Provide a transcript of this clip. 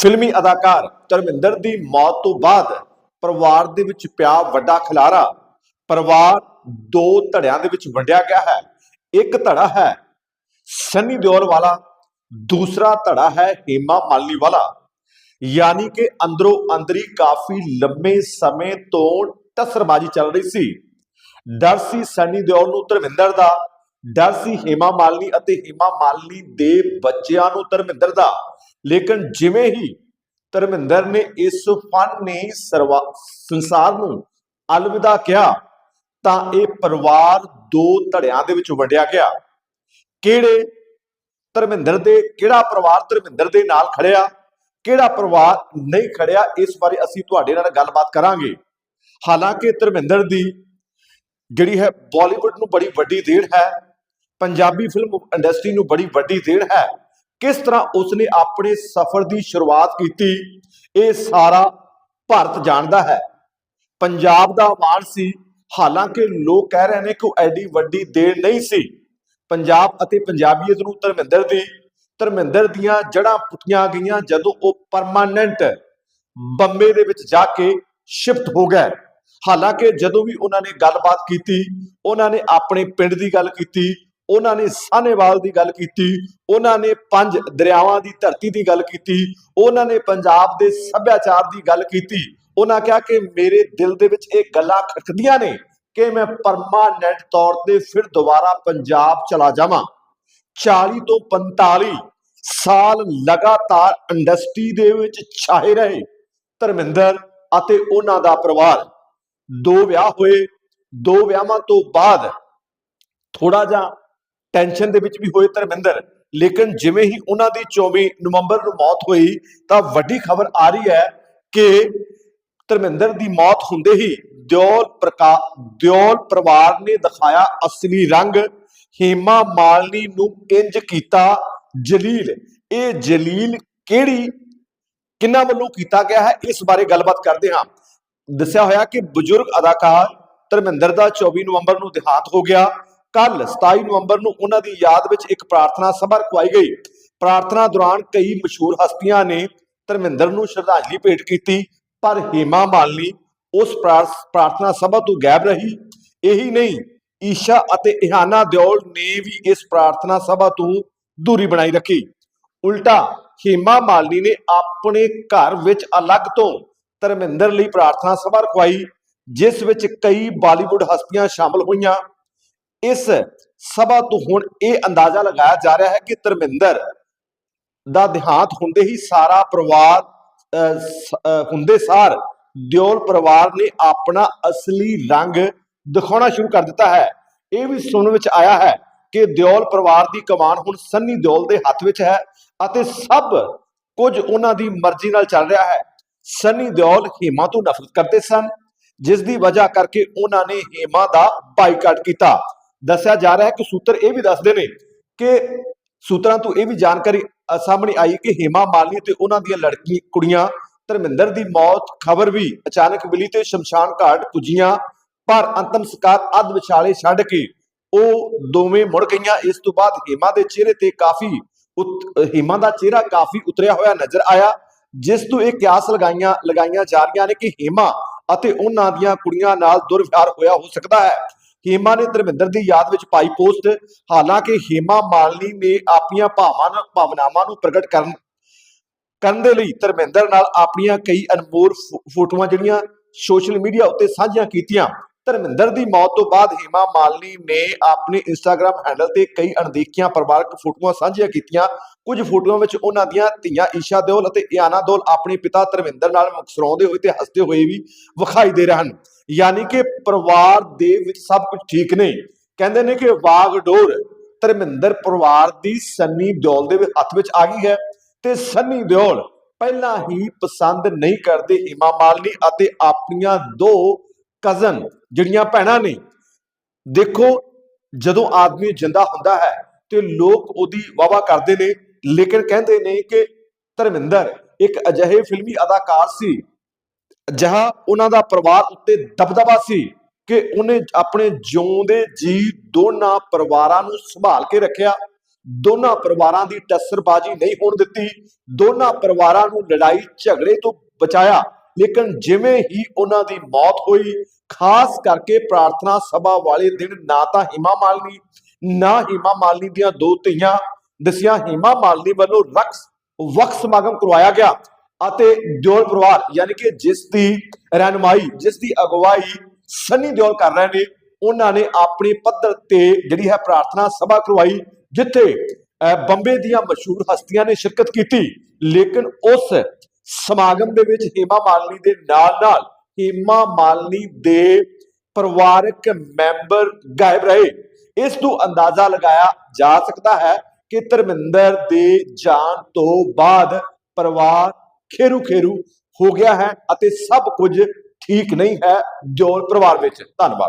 ਫਿਲਮੀ ਅਦਾਕਾਰ ਧਰਮਿੰਦਰ ਦੀ ਮੌਤ ਤੋਂ ਬਾਅਦ ਪਰਿਵਾਰ ਦੇ ਵਿੱਚ ਪਿਆ ਵੱਡਾ ਖਿਲਾਰਾ। ਪਰਿਵਾਰ ਦੋ ਧੜਿਆਂ ਦੇ ਵਿੱਚ ਵੰਡਿਆ ਗਿਆ ਹੈ। ਇੱਕ ਧੜਾ ਹੈ ਸੰਨੀ ਦਿਓਲ ਵਾਲਾ, ਦੂਸਰਾ ਧੜਾ ਹੈ ਹੇਮਾ ਮਾਲਿਨੀ ਵਾਲਾ। ਯਾਨੀ ਕਿ ਅੰਦਰੋਂ ਅੰਦਰੀ ਕਾਫੀ ਲੰਮੇ ਸਮੇਂ ਤੋਂ ਟਸਰਬਾਜੀ ਚੱਲ ਰਹੀ ਸੀ। ਡਰ ਸੀ ਸੰਨੀ ਦਿਓਲ ਨੂੰ ਧਰਮਿੰਦਰ ਦਾ, ਡਰ ਸੀ ਹੇਮਾ ਮਾਲਨੀ ਅਤੇ ਹੇਮਾ ਮਾਲਨੀ ਦੇ ਬੱਚਿਆਂ ਨੂੰ ਧਰਮਿੰਦਰ ਦਾ। ਲੇਕਿਨ ਜਿਵੇਂ ਹੀ ਧਰਮਿੰਦਰ ਨੇ ਇਸ ਫਨ ਨੇ ਸਰਵਾ, ਸੰਸਾਰ ਨੂੰ ਅਲਵਿਦਾ ਕਿਹਾ, ਤਾਂ ਇਹ ਪਰਿਵਾਰ ਦੋ ਧੜਿਆਂ ਦੇ ਵਿੱਚ ਵੰਡਿਆ ਗਿਆ। ਕਿਹੜੇ ਧਰਮਿੰਦਰ ਦੇ, ਕਿਹੜਾ ਪਰਿਵਾਰ ਧਰਮਿੰਦਰ ਦੇ ਨਾਲ ਖੜਿਆ, ਕਿਹੜਾ ਪਰਿਵਾਰ ਨਹੀਂ ਖੜਿਆ, ਇਸ ਬਾਰੇ ਅਸੀਂ ਤੁਹਾਡੇ ਨਾਲ ਗੱਲਬਾਤ ਕਰਾਂਗੇ। ਹਾਲਾਂਕਿ ਧਰਮਿੰਦਰ ਦੀ ਜਿਹੜੀ ਹੈ ਬਾਲੀਵੁੱਡ ਨੂੰ ਬੜੀ ਵੱਡੀ ਦੇਣ ਹੈ, ਪੰਜਾਬੀ ਫਿਲਮ ਇੰਡਸਟਰੀ ਨੂੰ ਬੜੀ ਵੱਡੀ ਦੇਣ ਹੈ ਕਿਸ ਤਰ੍ਹਾਂ ਉਸਨੇ ਆਪਣੇ ਸਫ਼ਰ ਦੀ ਸ਼ੁਰੂਆਤ ਕੀਤੀ, ਇਹ ਸਾਰਾ ਭਾਰਤ ਜਾਣਦਾ ਹੈ। ਪੰਜਾਬ ਦਾ ਮਾਣ ਸੀ, ਹਾਲਾਂਕਿ ਲੋਕ ਕਹਿ ਰਹੇ ਨੇ ਕਿ ਉਹ ਐਡੀ ਵੱਡੀ ਦੇਣ ਨਹੀਂ ਸੀ। ਪੰਜਾਬ ਅਤੇ ਪੰਜਾਬੀਅਤ ਨੂੰ ਧਰਮਿੰਦਰ ਦੀ, ਧਰਮਿੰਦਰ ਦੀਆਂ ਜੜ੍ਹਾਂ ਪੁੱਟੀਆਂ ਗਈਆਂ ਜਦੋਂ ਉਹ ਪਰਮਾਨੈਂਟ ਬੰਬੇ ਦੇ ਵਿੱਚ ਜਾ ਕੇ ਸ਼ਿਫਟ ਹੋ ਗਏ ਹਾਲਾਂਕਿ ਜਦੋਂ ਵੀ ਉਹਨਾਂ ਨੇ ਗੱਲਬਾਤ ਕੀਤੀ, ਉਹਨਾਂ ਨੇ ਆਪਣੇ ਪਿੰਡ ਦੀ ਗੱਲ ਕੀਤੀ ਉਹਨਾਂ ਨੇ ਸਾਹਨੇਵਾਲ ਦੀ ਗੱਲ ਕੀਤੀ, ਉਹਨਾਂ ਨੇ ਪੰਜ ਦਰਿਆਵਾਂ ਦੀ ਧਰਤੀ ਦੀ ਗੱਲ ਕੀਤੀ, ਉਹਨਾਂ ਨੇ ਪੰਜਾਬ ਦੇ ਸੱਭਿਆਚਾਰ ਦੀ ਗੱਲ ਕੀਤੀ। ਉਹਨਾਂ ਕਿਹਾ ਕਿ ਮੇਰੇ ਦਿਲ ਦੇ ਵਿੱਚ ਇਹ ਗੱਲਾਂ ਖਟਕਦੀਆਂ ਨੇ ਕਿ ਮੈਂ ਪਰਮਾਨੈਂਟ ਤੌਰ ਤੇ ਫਿਰ ਦੁਬਾਰਾ ਪੰਜਾਬ ਚਲਾ ਜਾਵਾਂ। 40 ਤੋਂ 45 ਸਾਲ ਲਗਾਤਾਰ ਇੰਡਸਟਰੀ ਦੇ ਵਿੱਚ ਛਾਏ ਰਹੇ ਧਰਮਿੰਦਰ ਅਤੇ ਉਹਨਾਂ ਦਾ ਪਰਿਵਾਰ। ਦੋ ਵਿਆਹ ਹੋਏ, ਦੋ ਵਿਆਹਾਂ ਤੋਂ ਬਾਅਦ ਥੋੜਾ ਜਿਹਾ ਟੈਨਸ਼ਨ ਦੇ ਵਿੱਚ ਵੀ ਹੋਏ ਧਰਮਿੰਦਰ। ਲੇਕਿਨ ਜਿਵੇਂ ਹੀ ਉਹਨਾਂ ਦੀ 24 ਨਵੰਬਰ ਨੂੰ ਮੌਤ ਹੋਈ, ਤਾਂ ਵੱਡੀ ਖਬਰ ਆ ਰਹੀ ਹੈ ਕਿ ਧਰਮਿੰਦਰ ਦੀ ਮੌਤ ਹੁੰਦੇ ਹੀ ਦਿਓਲ ਪ੍ਰਕਾ, ਦਿਓਲ ਪਰਿਵਾਰ ਨੇ ਦਿਖਾਇਆ ਅਸਲੀ ਰੰਗ, ਹੇਮਾ ਮਾਲਨੀ ਨੂੰ ਇੰਜ ਕੀਤਾ ਜਲੀਲ। ਇਹ ਜਲੀਲ ਕਿਹੜੀ, ਕਿੰਨਾ ਵੱਲੋਂ ਕੀਤਾ ਗਿਆ ਹੈ, ਇਸ ਬਾਰੇ ਗੱਲਬਾਤ ਕਰਦੇ ਹਾਂ। ਦੱਸਿਆ ਹੋਇਆ ਕਿ ਬਜ਼ੁਰਗ ਅਦਾਕਾਰ ਧਰਮਿੰਦਰ ਦਾ 24 ਨਵੰਬਰ ਨੂੰ ਦੇਹਾਂਤ ਹੋ ਗਿਆ। ਕੱਲ 27 ਨਵੰਬਰ ਨੂੰ ਉਹਨਾਂ ਦੀ ਯਾਦ ਵਿੱਚ ਇੱਕ ਪ੍ਰਾਰਥਨਾ ਸਭਾ ਰਖਵਾਈ ਗਈ। ਪ੍ਰਾਰਥਨਾ ਦੌਰਾਨ ਕਈ ਮਸ਼ਹੂਰ ਹਸਤੀਆਂ ਨੇ ਧਰਮਿੰਦਰ ਨੂੰ ਸ਼ਰਧਾਂਜਲੀ ਭੇਟ ਕੀਤੀ, ਪਰ ਹੇਮਾ ਮਾਲਨੀ ਉਸ ਪ੍ਰਾਰਥਨਾ ਸਭਾ ਤੋਂ ਗਾਇਬ ਰਹੀ। ਇਹੀ ਨਹੀਂ, ਈਸ਼ਾ ਅਤੇ ਇਹਾਨਾ ਦਿਓਲ ਨੇ ਵੀ ਇਸ ਪ੍ਰਾਰਥਨਾ ਸਭਾ ਤੋਂ ਦੂਰੀ ਬਣਾਈ ਰੱਖੀ। ਉਲਟਾ ਹੇਮਾ ਮਾਲਨੀ ਨੇ ਆਪਣੇ ਘਰ ਵਿੱਚ ਅਲੱਗ ਤੋਂ ਧਰਮਿੰਦਰ ਲਈ ਪ੍ਰਾਰਥਨਾ ਸਭਾ ਰਖਵਾਈ ਜਿਸ ਵਿੱਚ ਕਈ ਬਾਲੀਵੁੱਡ ਹਸਤੀਆਂ ਸ਼ਾਮਲ ਹੋਈਆਂ। ਇਸ ਸਭਾ ਤੋਂ ਹੁਣ ਇਹ ਅੰਦਾਜ਼ਾ ਲਗਾਇਆ ਜਾ ਰਿਹਾ ਹੈ ਕਿ ਧਰਮਿੰਦਰ ਦਾ ਦੇਹਾਂਤ ਹੁੰਦੇ ਹੀ ਸਾਰਾ ਪਰਿਵਾਰ ਹੁੰਦੇ ਸਾਰ ਦਿਓਲ ਪਰਿਵਾਰ ਨੇ ਆਪਣਾ ਅਸਲੀ ਰੰਗ ਦਿਖਾਉਣਾ ਸ਼ੁਰੂ ਕਰ ਦਿੱਤਾ ਹੈ। ਇਹ ਵੀ ਸੁਣ ਵਿੱਚ ਆਇਆ ਹੈ ਕਿ ਦਿਓਲ ਪਰਿਵਾਰ ਦੀ ਕਮਾਨ ਹੁਣ ਸੰਨੀ ਦਿਓਲ ਦੇ ਹੱਥ ਵਿੱਚ ਹੈ ਅਤੇ ਸਭ ਕੁਝ ਉਹਨਾਂ ਦੀ ਮਰਜ਼ੀ ਨਾਲ ਚੱਲ ਰਿਹਾ ਹੈ। ਸੰਨੀ ਦਿਓਲ ਹੇਮਾ ਤੋਂ ਨਫ਼ਰਤ ਕਰਦੇ ਸਨ, ਜਿਸ ਦੀ ਵਜ੍ਹਾ ਕਰਕੇ ਉਹਨਾਂ ਨੇ ਹੇਮਾ ਦਾ ਬਾਈਕਾਟ ਕੀਤਾ। ਦੱਸਿਆ ਜਾ ਰਿਹਾ ਹੈ ਕਿ ਸੂਤਰ ਇਹ ਵੀ ਦੱਸਦੇ ਨੇ ਕਿ ਸੂਤਰਾਂ ਤੋਂ ਇਹ ਵੀ ਜਾਣਕਾਰੀ ਸਾਹਮਣੇ ਆਈ ਕਿ ਹੇਮਾ ਮਾਲਿਨੀ ਤੇ ਉਹਨਾਂ ਦੀਆਂ ਲੜਕੀ, ਕੁੜੀਆਂ, ਧਰਮਿੰਦਰ ਦੀ ਮੌਤ, ਖਬਰ ਵੀ ਅਚਾਨਕ ਮਿਲੀ ਤੇ ਸ਼ਮਸ਼ਾਨ ਘਾਟ ਪੁੱਜੀਆਂ, ਪਰ ਅੰਤਮ ਸੰਸਕਾਰ ਅੱਧ ਵਿਚਾਲੇ ਛੱਡ ਕੇ ਉਹ ਦੋਵੇਂ ਮੁੜ ਗਈਆਂ। ਇਸ ਤੋਂ ਬਾਅਦ ਹੇਮਾ ਦੇ ਚਿਹਰੇ ਤੇ ਕਾਫੀ ਉਤ- ਦਾ ਚਿਹਰਾ ਕਾਫੀ ਉਤਰਿਆ ਹੋਇਆ ਨਜ਼ਰ ਆਇਆ, ਜਿਸ ਤੋਂ ਇਹ ਕਿਆਸ ਲਗਾਈਆਂ ਲਗਾਈਆਂ ਜਾ ਰਹੀਆਂ ਨੇ ਕਿ ਹੇਮਾ ਅਤੇ ਉਹਨਾਂ ਦੀਆਂ ਕੁੜੀਆਂ ਨਾਲ ਦੁਰਵਿਹਾਰ ਹੋਇਆ ਹੋ ਸਕਦਾ ਹੈ। ਹੇਮਾ ਨੇ ਧਰਮਿੰਦਰ ਦੀ ਯਾਦ ਵਿੱਚ ਪਾਈ ਪੋਸਟ। ਹਾਲਾਂਕਿ ਹੇਮਾ ਮਾਲਿਨੀ ਨੇ ਆਪਣੀਆਂ ਭਾਵਾਂ ਭਾਵਨਾਵਾਂ ਨੂੰ ਪ੍ਰਗਟ ਕਰਨ ਕਰਨ ਦੇ ਲਈ ਧਰਮਿੰਦਰ ਨਾਲ ਆਪਣੀਆਂ ਕਈ ਅਨਮੋਲ ਫੋਟੋਆਂ ਜਿਹੜੀਆਂ ਸੋਸ਼ਲ ਮੀਡੀਆ ਉੱਤੇ ਸਾਂਝੀਆਂ ਕੀਤੀਆਂ। ਧਰਮਿੰਦਰ ਦੀ ਮੌਤ ਤੋਂ ਬਾਅਦ ਹੇਮਾ ਮਾਲਨੀ ਨੇ ਆਪਣੇ ਇੰਸਟਾਗ੍ਰam ਹੈਂਡਲ ਤੇ ਕਈ ਅਣਦੇਖੀਆਂ ਪਰਿਵਾਰਕ ਫੋਟੋਆਂ ਸਾਂਝੀਆਂ ਕੀਤੀਆਂ। ਕੁਝ ਫੋਟੋਆਂ ਵਿੱਚ ਉਹਨਾਂ ਦੀਆਂ ਧੀਆਂ ਈਸ਼ਾ ਦਿਓਲ ਅਤੇ ਇਆਨਾ ਦਿਓਲ ਆਪਣੇ ਪਿਤਾ ਧਰਮਿੰਦਰ ਨਾਲ ਮੁਸਕਰਾਉਂਦੇ ਹੋਏ ਤੇ ਹੱਸਦੇ ਹੋਏ ਵੀ ਵਿਖਾਈ ਦੇ ਰਹੇ ਹਨ। ਯਾਨੀ ਕਿ ਪਰਿਵਾਰ ਦੇ ਵਿੱਚ ਸਭ ਕੁਝ ਠੀਕ ਨੇ। ਕਹਿੰਦੇ ਨੇ ਕਿ ਵਾਗਡੋਰ ਧਰਮਿੰਦਰ ਪਰਿਵਾਰ ਦੀ ਸੰਨੀ ਦਿਓਲ ਦੇ ਹੱਥ ਵਿੱਚ ਆ ਗਈ ਹੈ ਤੇ ਸੰਨੀ ਦਿਓਲ ਪਹਿਲਾਂ ਹੀ ਪਸੰਦ ਨਹੀਂ ਕਰਦੇ ਹਿਮਾ ਮਾਲਨੀ ਅਤੇ ਆਪਣੀਆਂ ਦੋ ਕਜ਼ਨ ਜਿਹੜੀਆਂ ਭੈਣਾਂ ਨੇ। ਦੇਖੋ ਜਦੋਂ ਆਦਮੀ ਜਿੰਦਾ ਹੁੰਦਾ ਹੈ ਤੇ ਲੋਕ ਉਹਦੀ ਵਾਵਾ ਕਰਦੇ ਨੇ ਲੇਕਿਨ ਕਹਿੰਦੇ ਨੇ ਕਿ ਧਰਮਿੰਦਰ ਇੱਕ ਅਜਿਹੇ ਫਿਲਮੀ ਅਦਾਕਾਰ ਸੀ, ਜਹਾਂ ਉਹਨਾਂ ਦਾ ਪਰਿਵਾਰ ਉੱਤੇ ਦਬਦਬਾ ਸੀ ਕਿ ਉਹਨੇ ਆਪਣੇ ਜਿਉਂਦੇ ਜੀ ਦੋਨਾਂ ਪਰਿਵਾਰਾਂ ਨੂੰ ਸੰਭਾਲ ਕੇ ਰੱਖਿਆ। ਦੋਨਾਂ ਪਰਿਵਾਰਾਂ ਦੀ ਟੱਸਰਬਾਜ਼ੀ ਨਹੀਂ ਹੋਣ ਦਿੱਤੀ। ਦੋਨਾਂ ਪਰਿਵਾਰਾਂ ਨੂੰ ਲੜਾਈ ਝਗੜੇ ਤੋਂ ਬਚਾਇਆ। ਲੇਕਿਨ ਜਿਵੇਂ ਹੀ ਉਹਨਾਂ ਦੀ ਮੌਤ ਹੋਈ, ਖਾਸ ਕਰਕੇ ਪ੍ਰਾਰਥਨਾ ਸਭਾ ਵਾਲੇ ਦਿਨ ਨਾ ਤਾਂ ਹਿਮਾ ਮਾਲਨੀ, ਨਾ ਹਿਮਾ ਮਾਲਨੀ ਦੀਆਂ ਦੋ ਧੀਆਂ ਦਸਿਆ ਹਿਮਾ ਮਾਲਨੀ ਵੱਲੋਂ ਰਕਸ ਵਕਤ ਸਮਾਗਮ ਕਰਵਾਇਆ ਗਿਆ ਅਤੇ ਦਿਓਲ ਪਰਿਵਾਰ ਯਾਨੀ ਕਿ ਜਿਸ ਦੀ ਰਹਿਨਮਾਈ, ਜਿਸ ਦੀ ਅਗਵਾਈ ਸਨੀ ਦਿਓਲ ਕਰ ਰਹੇ ਨੇ, ਉਹਨਾਂ ਨੇ ਆਪਣੇ ਪੱਧਰ ਤੇ ਜਿਹੜੀ ਹੈ ਪ੍ਰਾਰਥਨਾ ਸਭਾ ਕਰਵਾਈ, ਜਿੱਥੇ ਬੰਬੇ ਦੀਆਂ ਮਸ਼ਹੂਰ ਹਸਤੀਆਂ ਨੇ ਸ਼ਿਰਕਤ ਕੀਤੀ। ਲੇਕਿਨ ਉਸ ਸਮਾਗਮ ਦੇ ਵਿੱਚ ਹੀਮਾ ਮਾਲਨੀ ਦੇ ਨਾਲ ਨਾਲ ਹੀਮਾ ਮਾਲਨੀ ਦੇ ਪਰਿਵਾਰਕ ਮੈਂਬਰ ਗਾਇਬ ਰਹੇ। ਇਸ ਤੋਂ ਅੰਦਾਜ਼ਾ ਲਗਾਇਆ ਜਾ ਸਕਦਾ ਹੈ ਕਿ ਧਰਮਿੰਦਰ ਦੇ ਜਾਣ ਤੋਂ ਬਾਅਦ ਪਰਿਵਾਰ ਖੇਰੂ ਖੇਰੂ ਹੋ ਗਿਆ ਹੈ ਅਤੇ ਸਭ ਕੁਝ ਠੀਕ ਨਹੀਂ ਹੈ ਜੋ ਪਰਿਵਾਰ ਵਿੱਚ। ਧੰਨਵਾਦ।